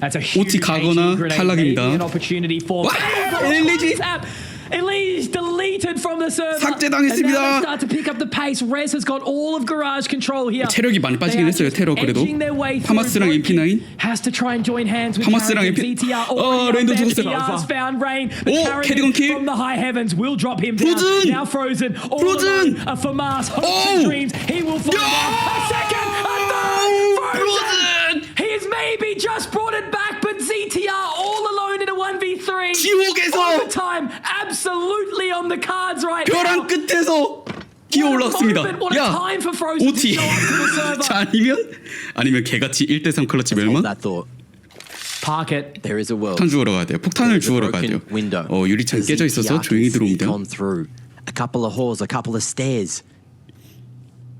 That's a huge OT 가거나 HE grenade, 탈락입니다. maybe an opportunity for 와, 엘리지. Elise deleted from the server. 삭제당했습니다. And now they start to pick up the pace. Rez has got all of garage control here. 체력이 많이 빠지긴 They are 했어요, just 테러 그래도. edging their way through. 파마스랑 Loki MP9. has to try and join hands with 파마스랑 Carrigan. MP ZTR 어, already 레인도 up there. 죽었어요. ZTR's found Rain. But 오, Carrigan 캐리건 킬. from the high heavens will drop him down. Frozen. Now frozen. All Frozen. alone. A Famas hopes Oh. and dreams. He will find No. out. A second. A third. Frozen. Frozen. He's maybe just brought it back, but ZTR all alone in a 1v3. 지옥에서 Overtime absolutely on the cards right 벼랑 now. 끝에서 기어 올라왔습니다. What a 야, time for Frozen to OT. show up to the server. 자 아니면 아니면 개같이 1대3 클러치 Hold 멸망. that thought. Park it. There is a world. 폭탄 주우러 가야 돼요. 폭탄을 There is a 주우러 가야 돼요. broken window. 어 유리창 The 깨져 있어서 ZTR 조용히 can sneak 들어옵니다. on through. A couple of halls, a couple of stairs.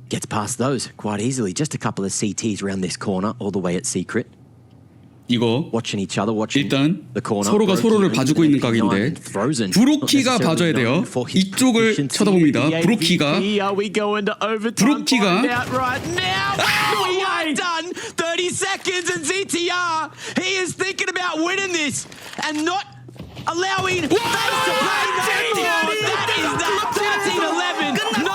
Gets past those quite easily. Just a couple of CTs around this corner, all the way at secret. 이거 일단 서로가 서로를 봐주고 있는 각인데 브로키가 봐줘야 돼요. 이쪽을 쳐다봅니다. 브로키가. 브로키가. 아! allowing Faith to play the That is not 13 11.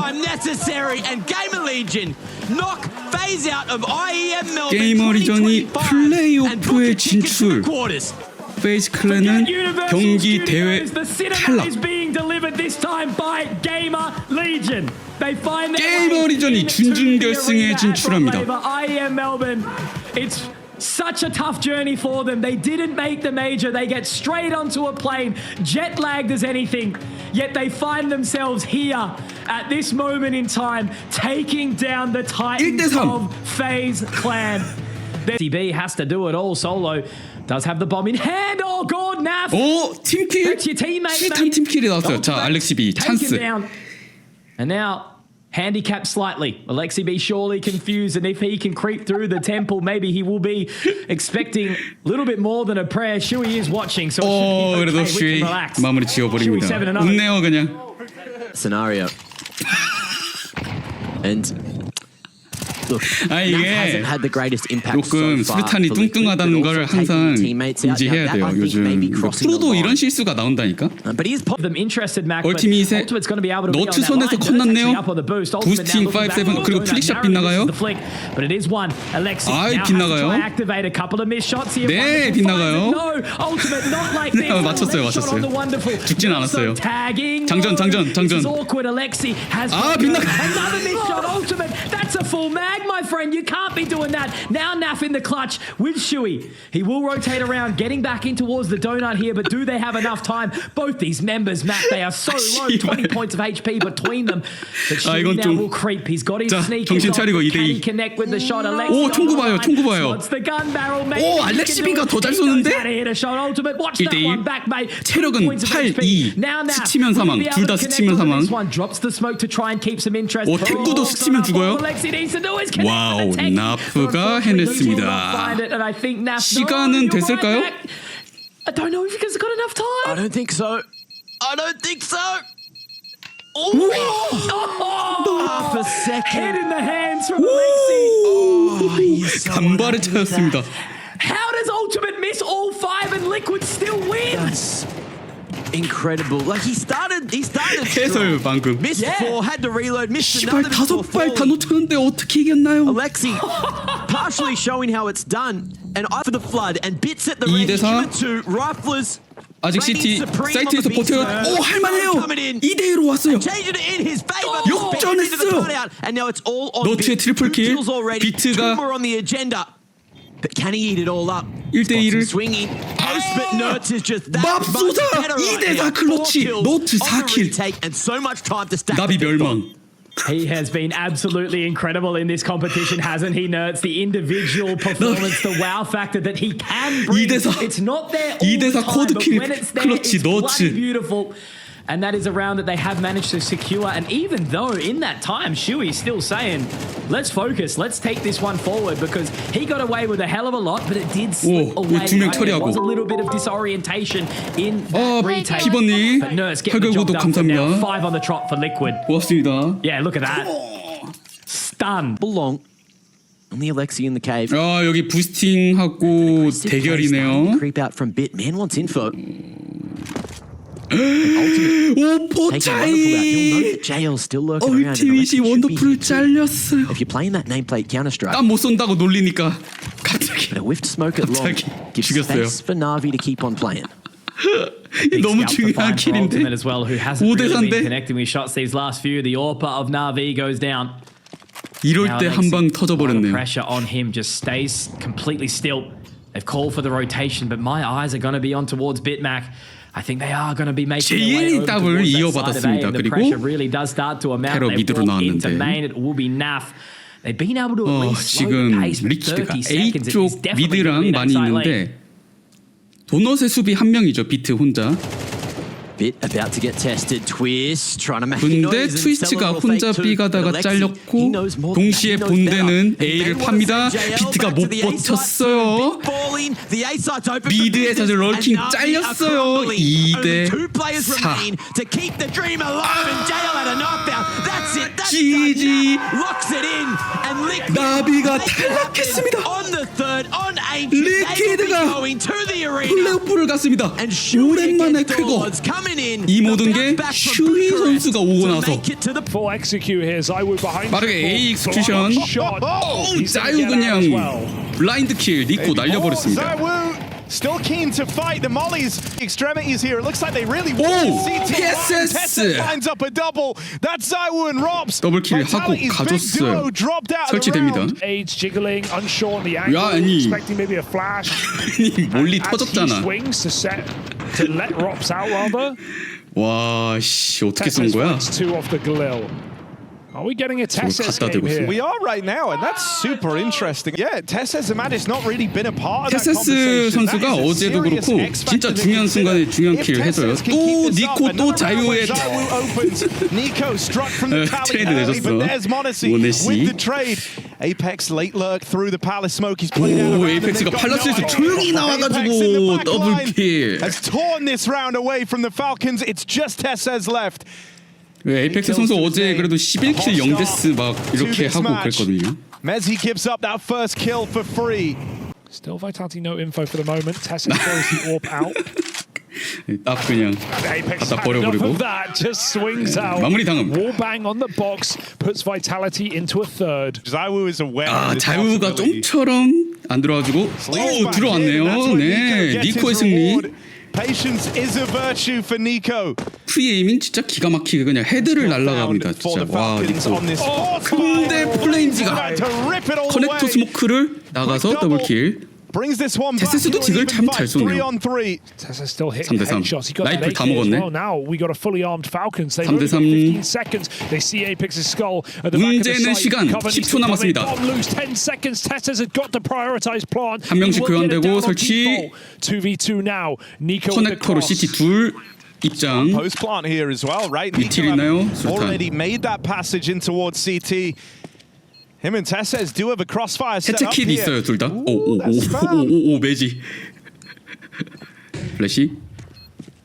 time necessary and Gamer Legion knock phase out of IEM Melbourne 게이머 리전이 플레이오프에 진출. 페이스 클랜은 경기 대회 탈락. 게이머 리전이 준준결승에 진출합니다. Front Labour. IEM Melbourne. It's such a tough journey for them. They didn't make the major. They get straight onto a plane, jet lagged as anything. Yet they find themselves here at this moment in time, taking down the Titans 1대3. of FaZe Clan. CB has to do it all solo. Does have the bomb in hand. Oh, God, Naf. 오 팀킬 That's your teammate, 숱한 mate. 팀킬이 나왔어요. 자 Ultimate, 알렉시 B take him 찬스. down. And now handicapped slightly. Alexi B surely confused, and if he can creep through the temple, maybe he will be expecting a little bit more than a prayer. Shui is watching, so it 오 should be 그래도 okay. We 슈이 can relax. 마무리 Shui 지어버립니다. 7 and 0. 웃네요 그냥. scenario. and look, 아 이게 조금 수류탄이 뚱뚱하다는 걸 항상 인지해야 돼요. 요즘 프로도 뭐 이런 실수가 나온다니까. 얼티밋에 너츠 선에서 컸났네요. 부스팅 5, 7 그리고 플릭샷 빗나가요. 아이 빗나가요. 네 빗나가요. 네, 맞췄어요 맞췄어요. 죽진 않았어요. 장전 장전 장전. 아 빗나가. another missed shot. Ultimate. That's a full mag, my friend. You can't be doing that. Now Naf in the clutch with Shui. He will rotate around, getting back in towards the donut here, but do they have enough time? Both these members, Matt, they are so low. 씨발. 20 points of HP between them. But 아, Shui 이건 now 좀- will creep. He's got his 자, sneak. 정신 He's got- 차리고 Can 2대2. he connect with the shot? Alexi 오, on 총구 the 봐요, line. 총구 봐요. Slots the gun barrel. Maybe 오, he 알렉시 can do 비가 it. 더잘 He knows 쏘는데? how to hit a shot. Ultimate. Watch that 1대1. one back, mate. 20 체력은 points of 8, HP. 2. Now Naf 스치면 will 사망. be able 둘 다 to connect 스치면 on 사망. this one. Drops the smoke to try and keep some interest. 오, 탱구도 Oh, 스치면 죽어요? Alexi needs to do is connect 와우, with the tank. 나프가 But unfortunately, 해냈습니다. he will not find it, and I think Naf- 시간은 No, you're 됐을까요? right, Mac. I don't know if he's got enough I time. don't think so. I don't think so. Oh, Half a head second. in the hands from Alexi. He's so 간발의 unhappy with 차였습니다. How does Ultimate miss all five and Liquid still win? That's incredible. Like he started, he started 해설 strong. 방금. Missed Yeah. four, had to reload, missed 씨발 another 다섯 before 발 다 falling. 놓쳤는데 어떻게 이겼나요? Alexi partially showing how it's done and eye for the flood and bits at the 이 range 대 사. given to riflers. 아직 reigning 시티 supreme on 사이트에서 the big 버텨요. stage. 오 할만해요. Coming in. 2대 1로 왔어요. Changing it in his favor. 어, 역전했어요. And now it's all on 너트의 Bit. 트리플 Two 킬. kills already. 비트가 But can he eat it all up? 1대 Got 1을 some swinging. Post, but Nerds is just that 맙소사! much better right 2대 4 now. 클러치. Four kills 노트 on the 4킬. retake and so much time to stack 나비 the victory. 멸망. He has been absolutely incredible in this competition, hasn't he, Nerds? The individual performance, the wow factor that he can bring. 2대 4. It's not there all 2대 4 the time, 코드 but 킬, when it's there, 클러치, it's bloody 너츠. beautiful. And that is a round that they have managed to secure. And even though in that time, Shui's still saying, let's focus, let's take this one forward because he got away with a hell of a lot, but it did slip 오, away. 두명 right? There 처리하고. was a little bit of disorientation in 어, that retake. 피버님 But Nurse getting the 팔결 job 구독 done for now. 감사합니다. Five on the trot for Liquid. 고맙습니다. Yeah, look at that. Stunned. Belong. Only Alexi in the cave. 아 여기 부스팅하고 Starting to 대결이네요. creep out from bit. Man wants info. Ultimate 오포 taking a wonderful out. You'll know 차이. that JL's still lurking around. and 얼티밋이 Alexi should be 원더풀을 here too. 잘렸어요. If you're playing that nameplate Counter Strike, 땀 못 쏜다고 놀리니까 갑자기 but a whiffed smoke at long 갑자기 gives 죽였어요. space for Navi to keep on playing. 너무 Scouts to 중요한 find for Ultimate 킬인데. as well, who hasn't 5대 really 3대. been connecting with shots these last few. The AWPA of Navi goes down. 이럴 Now 때 it 한 makes 방 it- all the 터져버렸네요. pressure on him just stays completely still. They've called for the rotation, but my eyes are going to be on towards Bitmac. 제일 답을 이어받았습니다. 그리고 테러 미드로 나왔는데. 어, 지금 리퀴드가 A쪽 미드랑 많이 있는데 도넛의 수비 한 명이죠 비트 혼자. 근데 트위치가 혼자 B 가다가 잘렸고 동시에 본대는 A를 팝니다. 비트가 못 버텼어요. 미드에 자주 럴킹 잘렸어요. 2대 4 GG. 나비가 탈락했습니다. 리키드가 플레이오프를 갔습니다. 오랜만에 크고 이 모든 게 슈이 선수가 오고 나서 빠르게 A 익스큐션 짜유 그냥 블라인드 킬 니고 날려버렸습니다. Zywoo still keen to fight the Mollies. Extremities here. It looks like they really Oh, want CT. PSS. Tessa finds up a double. That's Zywoo and Robs. 더블킬 하고 Vitality's big 가줬어요. duo dropped out of the 설치됩니다. round. Age jiggling, unsure on the angle, 야, 아니. expecting maybe a flash. 아니 몰리 As he 터졌잖아. swings to set to let Rops out rather. 와, 씨 어떻게 쏜 Tesses 거야? finds two off the Galil. Are we getting a Tesses 갖다 game 대고 있어. here? We are right now, and that's super interesting. Yeah, Tessa Zamadis not really been a part of that 테세스 conversation. 선수가 That is a 어제도 serious 그렇고 X factor 진짜 to 중요한 consider. 순간에 중요한 If 킬을 해줘요. Tessas can 또 keep this 니코 up, 또 another round 자유의 where Zywoo opens. Nico struck from the 어, tally 트레이드 early, but 내줬어. there's Monacy 모네시. with the trade. Apex late lurk through the palace smoke. He's played out 오, around them. 에이펙스가 They've got 팔라스에서 no 조용히 idea. 나와가지고 Apex in the back line 더블킬. Has torn this round away from the Falcons. It's just Tessas left. 에이펙스 선수 어제 그래도 11킬 0데스 막 이렇게 하고 그랬거든요. Mezzi gives up that first kill for free. Still Vitality no info for the moment. Tesses throws the AWP out. 딱 그냥 Apex 갖다 버려버리고. of that. Just swings out. 마무리 당함. Wallbang on the box puts Vitality into a third. Zywoo is aware 아 자유가. 좀처럼 안 들어가지고 Sleeps 오 들어왔네요. 네 니코의 승리. Patience is a virtue for Nico. 프리에이밍 진짜 기가 막히게 그냥 헤드를 날라갑니다. 진짜 와 fourth 근데. 플레임즈가 커넥터. 스모크를 나가서 더블킬. Brings this one back 테세스도 into an dig을 even 참 잘 fight. Three 쏘네요. on three. Tessa still hitting 3대 3. headshots. He got that 라이플 다 AK as 먹었네. well. Now we got a fully armed Falcons. They've 3대 only got 3. 15 seconds. They see Apex's skull at the back of the 문제는 site. 시간 Cover needs 10초 to come in. 남았습니다. Bomb loose 10 seconds. Tessa's had got to prioritize plant. 한 명씩 He will get it 교환되고 down on 설치. default. 2v2 now. Nico with the 커넥터로 cross. CT 둘 입장. Post plant here as well, right? 밑일 Nico 있나요? having 술탄. Him and Tesses do have a crossfire set up 해체 킷 here. 있어요 둘 다. Ooh, that's foul. 오오오오오 매지. 플래시.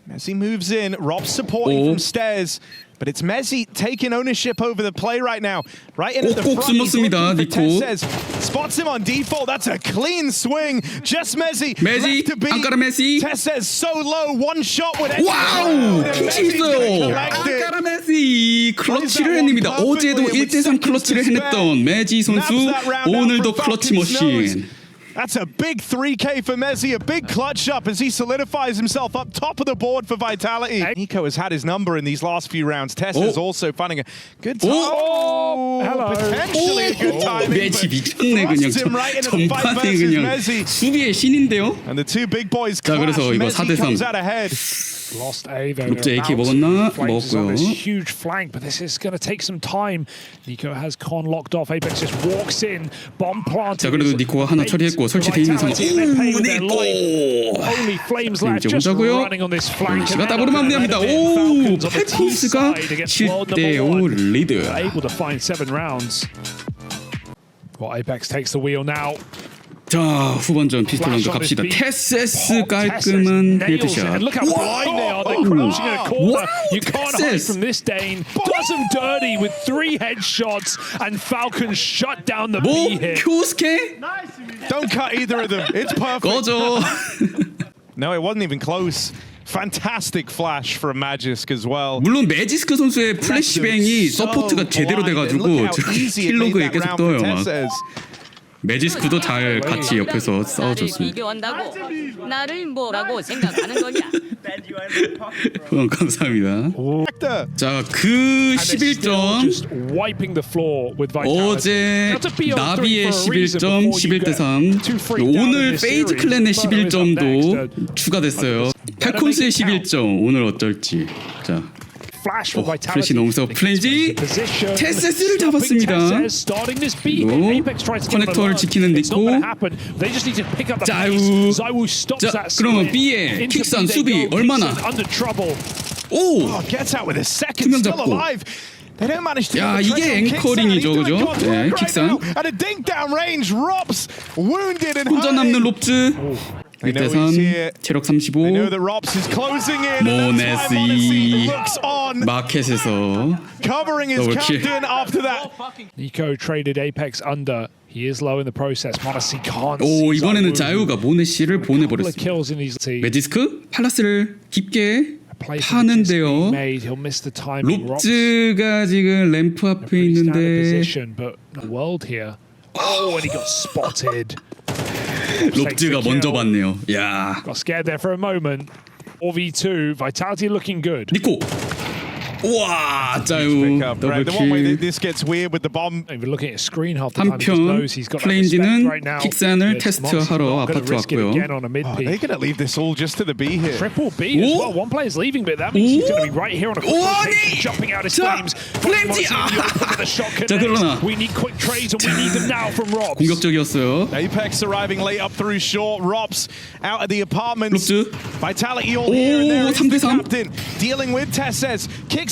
Messi moves in. Rob's supporting Oh. from stairs. But it's Messi taking ownership over the play right now. Right in at the 꼭꼭 front. He's 숨었습니다, looking for 니코. Tessez. Spots him on default. That's a clean swing. Just Messi. 메시, left to beat. 앙카라 메시. Tessez so low. One shot would end 와우! it. 킹치 Messi's gonna 있어요. collect it. 아까라 메시 클러치를 해냅니다. 어제도 1대3 클러치를 해냈던 메지 선수 Naps that round out 오늘도 from 클러치 Falcons' nose. 머신. That's a big 3K for Messi, a big clutch up as he solidifies himself up top of the board for Vitality. Nico has had his number in these last few rounds. Tess is Oh. also finding a good time. Oh. Hello. Potentially a good time. 메지 미쳤네 그냥 him right into the fight 전반에 versus 그냥 Messi. 수비의 신인데요. And the two big boys 자, clash. 그래서 이거 Messi 4대 3. comes out ahead. Lost A though. 롭제 They're AK about 먹었나? to. Flames is on this 먹었고요. huge flank, but this is going to take some time. Nico has con locked off. Apex just walks in, bomb planted. 자 그래도 니코가 하나 처리했고 설치돼 있는 상황. 오 니코. Only flames 자, left 이제 just 보자고요. running on this flank. 시가 더블로 마무리합니다. 오 팔콘스가 7대 5 리드. able to find seven rounds. Well, Apex takes the wheel now. 자 후반전 피스톨 라운드 갑시다. 테세스 깔끔한 헤드샷. Down the 뭐 B hit. 교스케 Don't cut either of them. It's perfect. 꺼져. No, it wasn't even close. Fantastic flash from Magisk as well. 물론 매지스크 선수의 플래시뱅이 서포트가 제대로 돼가지고 저렇게 킬로그에 계속 떠요. 막 매지스크도 잘 같이 옆에서 나를 싸워줬습니다. 비교한다고 나를 뭐라고 생각하는 거냐? 후원 감사합니다. 자그 And they're still 11점 just wiping the floor with vitality. 어제 Now, to be on 나비의 three for a reason 11점 before you 11대 get 3 too freaked out in 오늘 this 페이즈 series. 클랜의 Further is up next. 11점도 추가됐어요 팔콘스의 11점 오늘 어떨지 자 어, 플래시 너무 서 플래시? 테세스를 잡았습니다. 어? 커넥터를 지키는 니코 자유. 자 그러면 B의 킥선 수비 얼마나? 오! 투명 잡고. 야 이게 앵커링이죠 그죠? 네 킥산 혼자 남는 롭즈 They know 1대 he's here. 3 체력 They know 35 that Rops is closing in. and that's why 모네시 Monacy looks on, 마켓에서 covering his Double kill. captain after that. Nico traded Apex under. He is low in the process. Monacy can't 오 see 이번에는 Zywoo. 자유가 모네시를 Couple of 보내버렸습니다 kills in his team. 매지스크 팔라스를 깊게 Play for the disc being 파는데요 made. He'll miss the timing. Rops 롭즈가 지금 램프 앞에 pretty standard 있는데 position, but the world here. Oh, and he got spotted. 롭즈가 먼저 봤네요 야 Got scared there for a moment. 4v2, Vitality looking good. 니코 우와 자유 Pick up, right? The one way that 더블킬 this gets weird with the bomb. Even looking at his screen half the time, he just 한편 knows he's got that respect 플레인지는 right now. 킥산을 Yes, Monacy's 테스트하러 not gonna 아파트 risk it 왔고요. again on a mid Oh, peak. they're going to leave this all just to the B here. Triple B as Ooh. well. One player's leaving, but that means he's going to be right here on a quick Ooh, rotation, 아니! jumping out his 자, flames. 플레인지! Monacy in the open with a shot 자, 그러나. connects. We need quick trades, and we need them now from Robs. 공격적이었어요 Apex arriving late up through short. Rops out of the apartments. 롭즈. Vitality all here and there. 오, is 3대 the 3. captain dealing with Tessez. Kicksan still in this.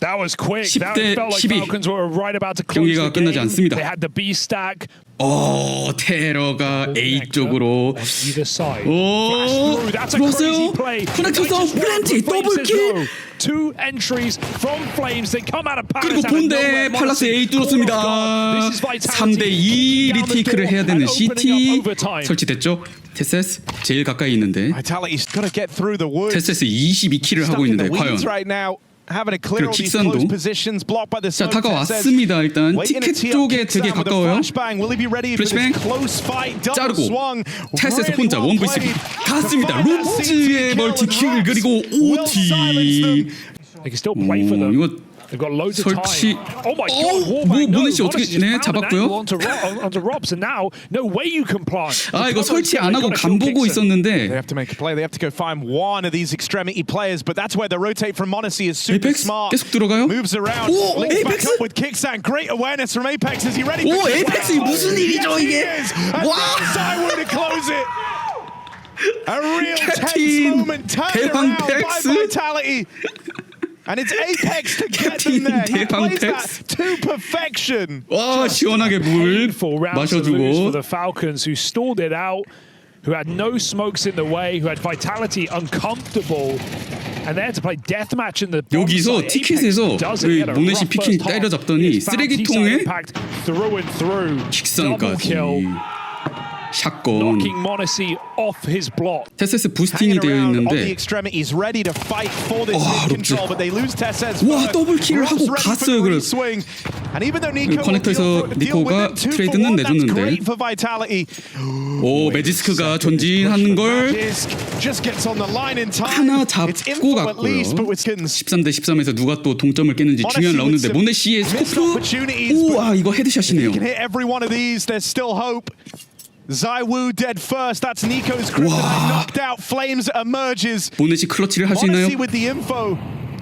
That was quick. 10 That 대 felt like 12. Falcons were right about to close 경기가 the 끝나지 game. 않습니다. They had the B stack. 어 테러가 A 쪽으로 on either side. 오, Flash through. That's a 들어왔어요. crazy play. 커넥터에서 They just won 플랜티, with Flames 더블킬. in row. Two entries from Flames. They come out of 그리고 Paris out of 본대 nowhere. 팔라스 Monacy A caught off 뚫었습니다 guard. This is 3대 2 Vitality kicking down the 리테이크를 door 해야 되는 and opening CT up overtime. 설치됐죠 테세스 제일 가까이 있는데 Vitality's to get through the woods. 테세스 22킬을 하고 Stuck in 있는데 the weeds 과연 right now. 직선도 자 다가왔습니다. 일단 티켓 쪽에 되게 가까워요. 플래시뱅 자르고 테스에서 혼자 원브이스 갔습니다. 로즈의 멀티 킥을 그리고 OT 오, 음, 이거 They've got loads of 설치. time. Oh my 어, god, Warbang, 뭐, no. 모네시 어떻게- Monacy just 네, found an 잡았고요. angle Onto, Ro- onto Robs, and now no way you can plant. 아 이거 설치 안 하고 They've 간 gotta 보고 kill Kixan. They 있었는데 have to make a play. They have to go find one of these extremity players, but that's where the rotate from Monacy is super Apex smart. 계속 들어가요? Moves around. 오, links back Apex? up with Kicksan. Great awareness from Apex. Is he ready? 오, for this? 에이펙스 무슨 일이죠, Yes, he 이게? is. And 와. there's Zywoo to close it. A real tense 캡틴 moment turned 대왕 around by 팩스. Vitality. And it's Apex to get 캡틴 them there. He 대왕 plays that 팩스. to perfection. 와 시원하게 물 painful round to lose for 마셔주고 the Falcons, who stalled it out, who had no smokes in the way, who had vitality uncomfortable, and they had to play deathmatch in the bomb 여기서 site. 티켓에서 Apex doesn't 그 get a 모네시 rough 피킹 first half. 때려잡더니 He has found 쓰레기통에 T-side impact through and through. Double 킥상까지 kill, 샷건. 테세스 부스팅이 되어 있는데 와, mid control, 롭즈. but they lose Tessez. 와, first. 더블 킬을 Rob's 하고 갔어요, the 그래. re-swing. And even though Nico will 커넥터에서 니코가 트레이드는 내줬는데. 오 매지스크가 전진하는 걸. 하나 잡고 갔고요. least, but Wiskins 13대 13에서 누가 또 동점을 깨는지 중요한 라운드인데 모네시의 스코프 우와 이거 헤드샷이네요 can hit every one of these. There's still hope. Zywoo dead first. That's Nico's kryptonite knocked out. Flames emerges. 모네시 클러치를 할 수 있나요? Monacy with the info.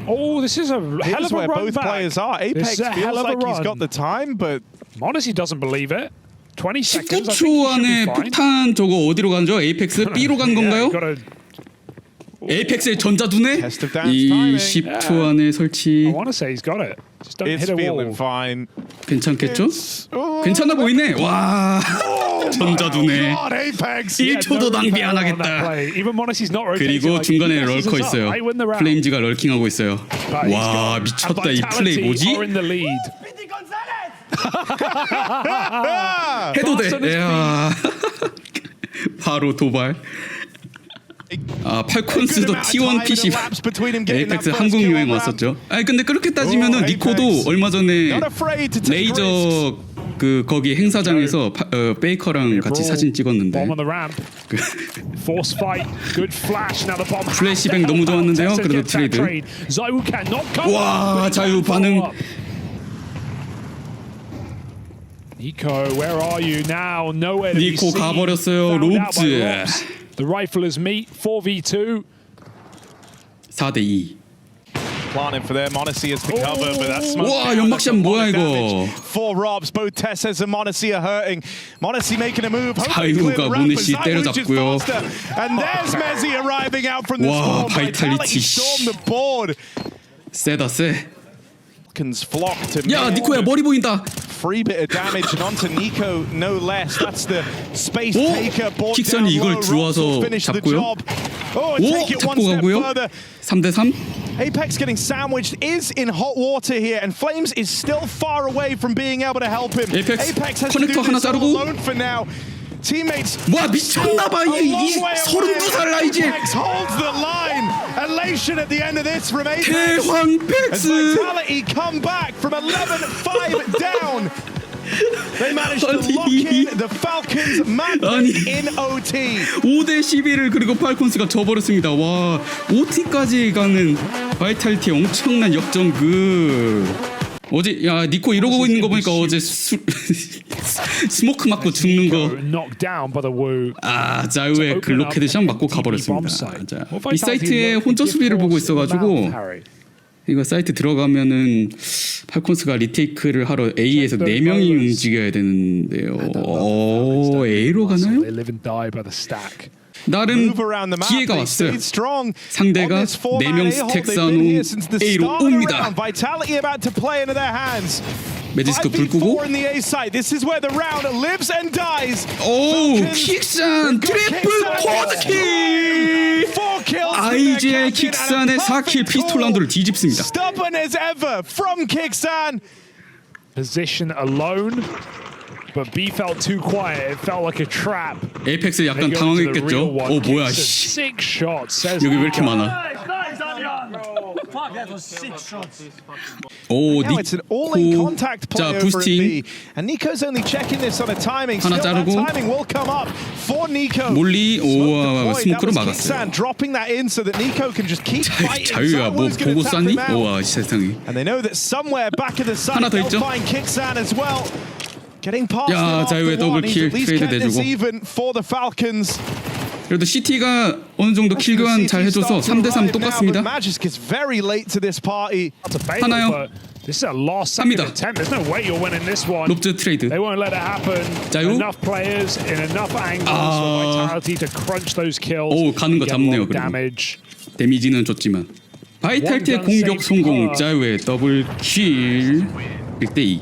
Oh, this is a hell Here's of a where run both back. players are. This Apex is a hell feels of a like he's run. got the time, but Modesty doesn't believe it. 20 seconds. I 19초 think he should 안에 be fine. 폭탄 저거 어디로 간죠? 에이펙스 B로 간 건가요? Yeah, gotta, 에이펙스의 Dan's timing. 20초 안에 설치 I want to say he's got it. Just don't it's hit a feeling wall. fine. 괜찮겠죠? Oh, 괜찮아 보이네. 와 전자두네. God, Apex. 일- Yeah, 1초도 no 낭비 안 on 하겠다. that play. Even Monasty's not rotating. 그리고 like, 중간에 he messes 럴커 us up. 있어요. I win the round. 플레임즈가 럴킹하고 있어요. But he's 와 got- 미쳤다 이 플레이 Vitality 뭐지? are in the lead. 해도 돼. 야. 바로 도발. 아 팔콘스도 T1 PC 에이펙스 한국 유행 왔었죠. 아니 근데 그렇게 따지면은 오, 니코도. 얼마 전에. 레이저 그 거기 행사장에서 파, 어, 베이커랑 같이 사진 찍었는데. 플래시뱅 너무 좋았는데요. 그래도 트레이드. 와, 자유 반응. 니코. 가버렸어요. 롭즈. Robs. The riflers meet 4v2. 4대 2. Planning for their Monacy as the cover, but that's smoke 와, down. 연막샷 That's a 뭐야, lot of 이거. damage For Robs, both Tesses and Monacy are hurting. Monacy making a move. hoping to 자유가 clear the ramp, 모네시 but Zayu just 때려잡고요. faster. And there's Mezzi arriving out from the 와, storm. 바이탈리티. storm the board. 세다 세. Falcons flock to 야 mid. 니코야 머리 보인다. Free bit of damage and onto Nico, no less. That's the space 오! taker. Brought 킥선이 down 이걸 low. 들어와서 Robs will finish the 잡고요. job. Oh, 오 take it one 잡고 step 가고요. further. 3대 3. Apex getting sandwiched is in hot water here, and Flames is still far away from being able to help him. Apex, has to 커넥터 do 하나 this all 자르고. alone for now. 와 미쳤나봐. 이 서른두 살 나이지 대황 백스 아니, 아니. 5대 11을 그리고 팔콘스가 져버렸습니다. 와 OT까지 가는 바이탈티 엄청난 역전극. 어제 야 니코 이러고 있는 거 보니까 어제 수, 스모크 맞고 죽는 거. 아 자유의 글록 헤드샷 맞고 가버렸습니다. 자, 이 사이트에 혼자 수비를 보고 있어가지고 이거 사이트 들어가면은 팔콘스가 리테이크를 하러 A에서 4 명이 움직여야 되는데요. 오 A로 가나요? 나름 기회가 왔어요. 상대가 4명 스택 쌓아놓은 A로 옵니다. 매지스크 불 끄고. 오! Oh, 킥산 트리플 포드킥 아이지의 킥산의 4킬 피스톨 라운드를 뒤집습니다. But B felt too quiet. It felt like a trap. 에이펙스 They 약간 go to the 당황했겠죠? real one. 오 뭐야 Kingston, 씨 Six shots. Says 여기 왜 이렇게 많아 오 Now it's an all-in 니코 contact play 자 over at 부스팅 B. And Nico's only checking this on a timing. 하나 Still, that 자르고. timing will come up for Nico. 몰리 Smoke 오와 deployed. 스모크로 That was 막았어요 Kicksan dropping that in so that Nico can just keep fighting. 자유야 뭐 Someone's gonna 보고 tap 쐈니? him out. 우와 세상에 And they know that somewhere back in the side 하나 더 they'll 있죠? find Kicksan as well. 야 자유의 더블킬 트레이드 내주고 그래도 CT가 어느 정도 킬 교환 잘 해줘서 3대3 똑같습니다. 하나요? 합니다. 롭즈 트레이드. 자유. 아. 오 가는 거 잡네요. 그리고 데미지는 줬지만 바이탈티의 공격 성공. 자유의 더블 킬 1대2.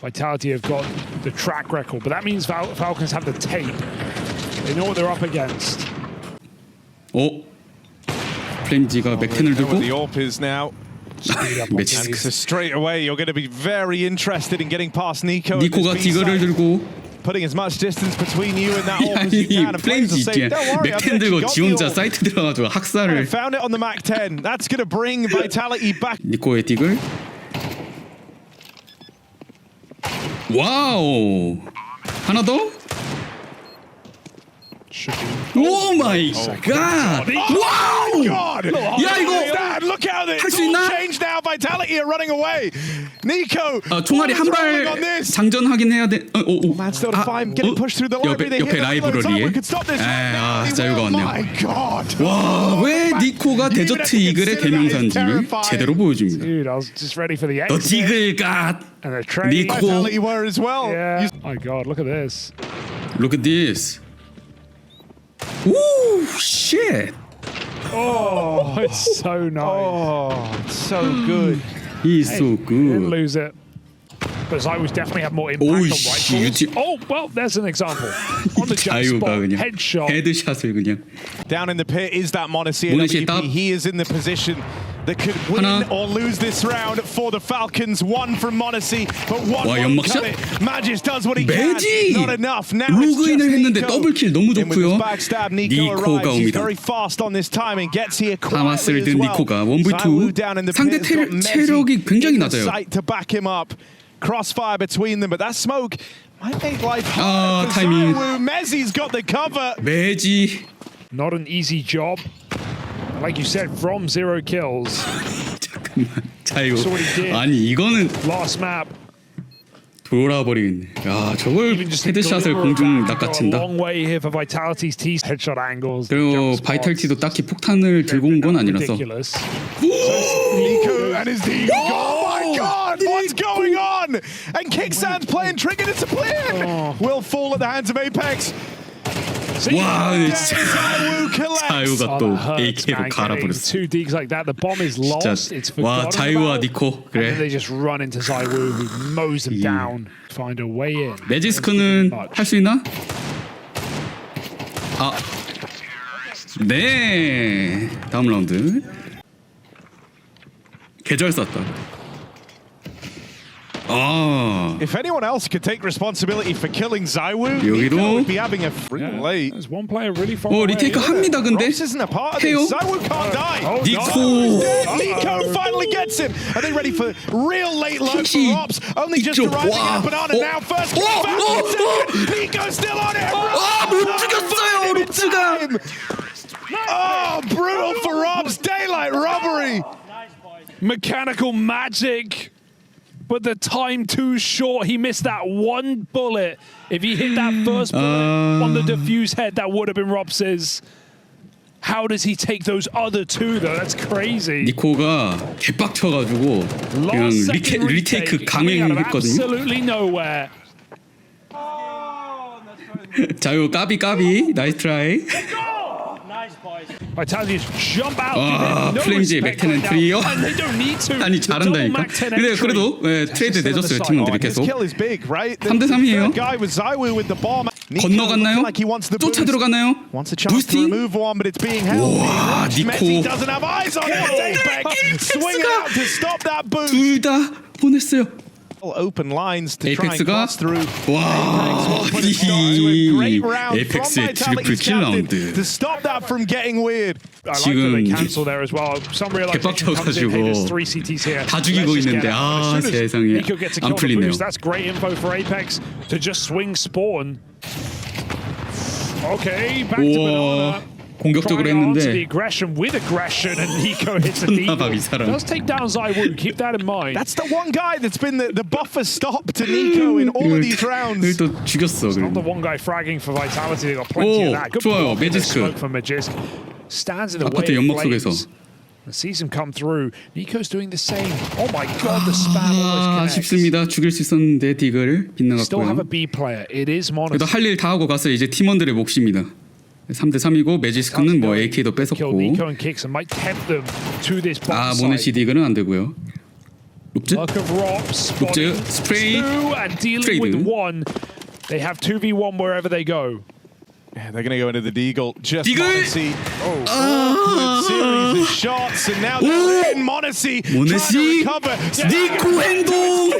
Vitality have got the track record, but that means Fal- Falcons have the tape. They know what they're up against. 오 플레임지가 맥텐을 Know what 들고 the AWP is now. 매치스크 So straight away, you're going to be very interested in getting past Nico. at this 니코가 B 디거를 side, 들고 putting as much distance between you and that AWP as you 아니 can. And players 플레임지 will say, 있지 don't worry, I've 맥텐 actually 들고 got 지 the 혼자 AWP. 사이트 들어가지고 I 학살을 found it on the Mac 10. That's going to bring Vitality back. 니코의 딕을 와우 하나 더? 오 마이 갓! 와우! 야 이거 할 수 있나? 어, 총알이 한 발 장전하긴 해야 돼. 어, 어, 어. 오, 오. 아, 어? 옆에, 옆에 라이브러리에. 에, 아, 아 자유가 왔네요. 와, 왜 니코가 데저트 이글의 대명사인지를 제대로 보여줍니다. 더티 이글 갓! 니코! Look at this. Look at this. 오, shit. Oh, it's so nice. Oh, so good. He's so Didn't good. lose it. But I was definitely have more impact Oh, on 씨, rifles. 유지- Oh, well, there's an example. On the jump 자유가 spot, 그냥 headshot. 헤드샷을 그냥 Down in the pit is that Monacy Monacy WP. top. He is in the position that could win 하나. or lose this round for the Falcons. One from Monacy, but one 와, won't 연막샷? cut it. Magis does what he 매지! can. Not enough. Now 로그인을 it's just 했는데 Nico. 더블킬 너무 In with 좋고요. his backstab, Nico 니코가 arrives. He's 옵니다. very fast on this timing. Gets here 하마스를 quietly as 든 well. 니코가 1v2. Zawu down in the 상대 pit. He's got 체력- Messi 체력이 굉장히 in the 낮아요. sight to back him up. Crossfire between them, but that smoke might make life 아, hard for 타이밍. Zawu. Messi's got the cover. 매지 Not an easy job. Like you said, from zero kills. 잠깐만 자유 So what he did. 아니 이거는 Last map. 돌아 버리겠네 야 저걸 Even just a 헤드샷을 공중 a 낚아챈다 long way here for Vitality's T headshot angles. 그리고 jump. 바이탈티도 딱히 폭탄을 들고 온 건 아니라서 Ridiculous. Nico and his D. Oh my God! What's going on? And Kicksands playing trigger discipline. Will fall at the hands of Apex. 와 진짜 자유가 또 AK로 갈아버렸어. 진짜 와 자유와 니코 그래. 매지스크는 할 수 있나? 아. 네. 다음 라운드. 계절 썼다. 아. If anyone else could take responsibility for killing Zaiwu, 여기도. Nico would be having a free Yeah. late. There's one player really far 오 away. 리테이크 합니다 근데. Rops isn't a part of 해요? this. Zaiwu can't die. Oh, 니코. Nico finally gets him. Are they ready for real late load for 킥이 Rops? Only just 있죠. arriving 와. at Banana 어. now. First 어, kill, 어, Falcon second. Nico's still on it. 아, 못 죽였어요, 롭스가. Oh, brutal for Robs. Daylight robbery. Mechanical magic. But the time too short. He missed that one bullet. If he hit that first bullet Uh. on the diffuse head, that would have been Robs's. How does he take those other two though? That's crazy. 니코가 개빡쳐가지고 그냥 Last 리테, second 리테이크 retake coming out of 강행했거든요. absolutely nowhere. 자유 까비 까비 나이스 트라이. 와, 플레임즈의 맥테넨 트리요? 아니 잘한다니까. 근데 그래도 예, 트레이드 내줬어요 팀원들이 계속. 3대 3이에요. 건너갔나요? 쫓아 들어가나요? 부스팅? 와 니코 둘다 보냈어요. Open lines to try and 에이펙스가 cross through. 와, Apex will put a stop to a great 이 round from 에이펙스의 트리플 Vitality's 킬 captain 라운드. to stop that from getting weird. I like that they 지금 cancel there as well. Some realization comes in. Hey, there's three CTs here. 다 죽이고 Let's just 있는데, get out. As 아, soon as 세상에. Nico gets a 안 kill to 풀리네요. boost, that's great info for Apex to just swing spawn. Okay, back to 우와, banana. 공격적으로 했는데 aggression with aggression, and Nico hits a 존나 봐, deep. 이 사람. Does take down Zaiwu. Keep that in mind. That's the one guy that's been the, the buffer stop to Nico in all of these 이걸 rounds. 또 죽였어. Not the 그리고. one guy fragging for Vitality. They got plenty 오, of that. Good 좋아요. block in the 매지스크. smoke from Magisk. Stands in the way 바깥에 of 연막 flames. 속에서. And sees him come through. Nico's doing the same. Oh my god, the spam 아, almost connects. 아쉽습니다. 죽일 수 있었는데 디그를 Still have a 빗나갔고요. B player. It is 그래도 Monaco. 할일 다 하고 가서 이제 팀원들의 몫입니다. 3대 3이고 매지스크는 뭐 AK도 뺏었고 아 모네시. 디그는 안 되고요. 롭즈 spotting 스프레이, 트레이드. They have 2v1 wherever they go. Yeah, they're going to go into the Deagle. Just Deagle! Monacy. Oh, good series of shots, and now they're in Monacy. 모네시 trying to recover. 니코 행동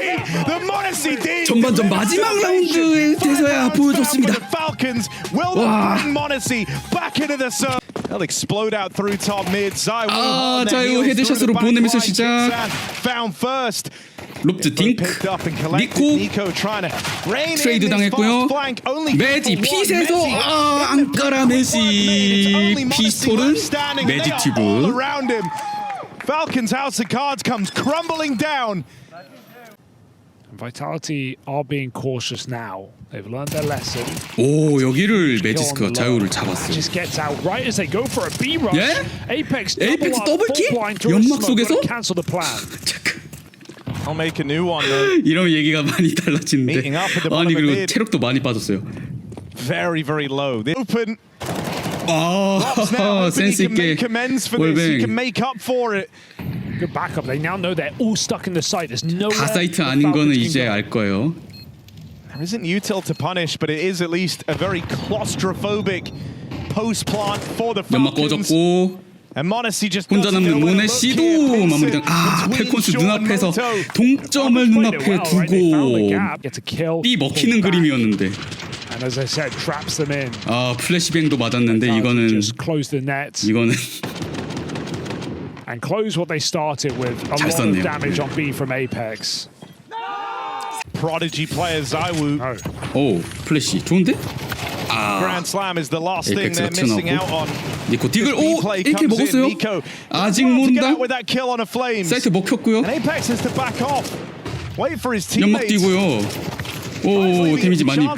The Monacy D. 전반전 마지막 라운드에 돼서야 보여줬습니다. The Falcons will 와. bring Monacy back into the sun. They'll explode out through top mid. Zaiwu 아, on their 자유 heels through 헤드샷으로 the back 보내면서 line. 시작. Kicksan Found first. 롭즈 Both 딩크 picked up and collected. 니코 Nico trying to rein 트레이드 in this 당했고요. fast flank. Only 매지 for one. 핏에서 Messi 아 앙까라 메시 피스톨은 매지 all 튜브 around him. Falcons House of Cards comes crumbling down. Vitality are being cautious now. They've learned their lesson. 오 여기를 Kill on 매지스크가 the 자유를 low. 잡았어요. Just gets out right as they go for a B rush. 예? Apex Apex double up, 더블 full 킥? blind through a 연막 smoke, 속에서? gonna cancel the plan. 잠깐. I'll make a new one though. 이러면 얘기가 많이 달라지는데. Meeting up at the bottom 아니 of 그리고 mid. 체력도 많이 빠졌어요. Very, very low. This open. 아 Now hoping he 센스 can 있게 make amends for this. He can 월뱅. make up for it. Good backup. They now know they're all stuck in the site. There's no 다 사이트 아닌 거는 이제 알 거예요. There isn't util to punish, but it is at least a very claustrophobic post plant for the 연막 Falcons. 꺼졌고 And Monacy just 혼자 남는 모네 씨도. 마무리당. 아 펠콘스 눈앞에서. 동점을 눈앞에 두고. 삐 먹히는 그림이었는데 And as I said, traps them in. 아 플래시뱅도 맞았는데 이거는 just close the net 이거는 and close what they started with. A 잘 lot of 썼네요. damage on B from Apex. Prodigy player. No. 오 플래시 좋은데? Grand Slam is the last thing they're missing 튀어나오고. out on. 니코 딕을 오! 이렇게 먹었어요? 아직 모른다? 사이트 먹혔고요. 연막 뛰고요. 오 데미지 많이 있고.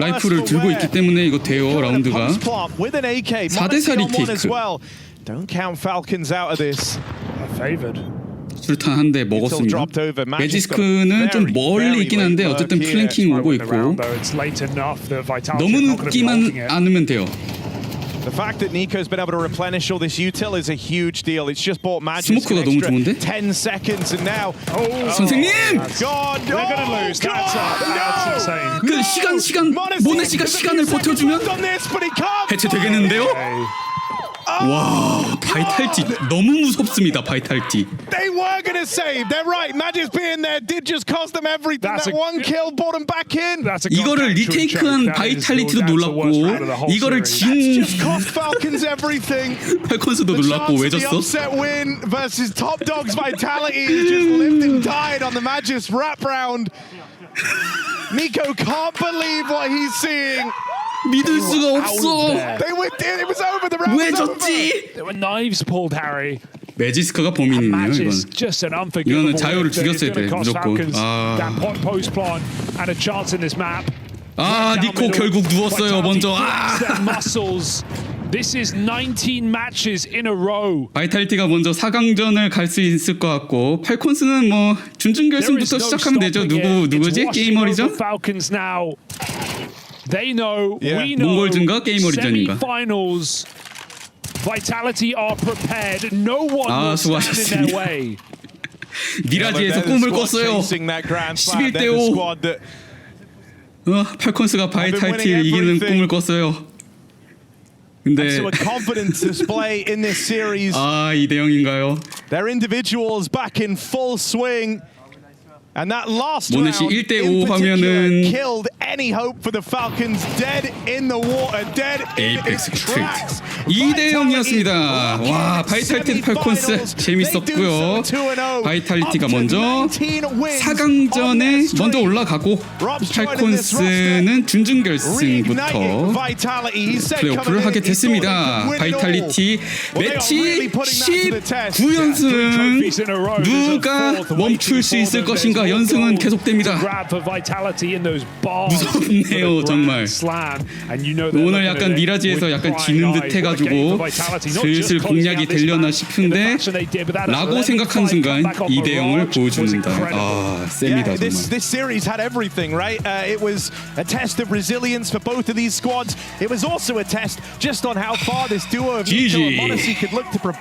라이프를 들고 있기 때문에 이거 돼요 라운드가. 4대4 리테이크. 술탄 한 대 먹었습니다. 매지스크는 좀 멀리 있긴 한데 어쨌든 플랭킹 오고 있고 너무 늦기만 않으면 돼요. The fact that Nico's been able to replenish all this util is a huge deal. It's just bought Magic 스모크가 an 너무 extra 좋은데? 10 seconds and now 선생님! God, They're going to oh, lose. That's, uh, that's God, insane. 그 시간 시간 Modesty 모네 씨가 has a 시간을 few seconds 버텨주면 left on this, but he can't 해체 되겠는데요? Okay. 와 바이탈티 너무 무섭습니다 바이탈티. They were going to save. They're right. Magic's being there did just cost them everything. That's that a- one kill brought them back in. That's a 이거를 contractual 리테이크한 choke. That is the- 바이탈리티도 that's the worst round of the 놀랐고 whole 이거를 series. 진 Just cost Falcons everything. 팔콘스도 The 놀랐고 왜 chance of the 졌어? upset win versus Top Dog's vitality is just lived and died on the Magis wrap round. Nico can't believe what he's seeing. 믿을 수가 없어. They went in. It was over. The round 왜 was over. 졌지? There were knives pulled, Harry. 매지스크가 범인이네요 Match 이건. is just an unforgivable. 이거는 자유를 win. It's 죽였어야 gonna 돼, cost 무조건. Falcons 아. that point post plant and a chance in this map. 아 Down 니코 middle, 결국 누웠어요 Vitality 먼저. flex their 아 muscles. This is 19 matches in a row. 바이탈티가 먼저 4강전을 갈 수 있을 것 같고 팔콘스는 뭐 There is 준준결승부터 no 시작하면 되죠. stopping 누구 it. 누구지? Falcons now. They know, Yeah. we know. 몽골전가 게이머리전인가? Semi-finals. Vitality are prepared. No one 아, will stand in 수고하셨습니다. their way. 미라지에서 They're the 꿈을 squad 꿨어요. chasing that grand slam. 11대 They're the 5. squad that 어, 팔콘스가 바이탈티를 이기는 everything. 꿈을 꿨어요. and 근데 so a confidence display in this series. 아 2대 0인가요? Their individuals back in full swing. 모네시 1대5 하면은 에이펙스 스트리트 2대0이었습니다. 와 바이탈티 팔콘스 재밌었고요. 바이탈리티가 먼저 4강전에 먼저 올라가고 팔콘스는 준중결승부터 플레이오프를 하게 됐습니다. 바이탈리티 매치 19연승 누가 멈출 수 있을 것인가 뭔가 연승은 계속됩니다. 무섭네요 정말. 오늘 약간 미라지에서 약간 지는 듯 해가지고 슬슬 공략이 되려나 싶은데 라고 생각한 순간 2대 0을 보여줍니다. 아 셉니다 정말. GG.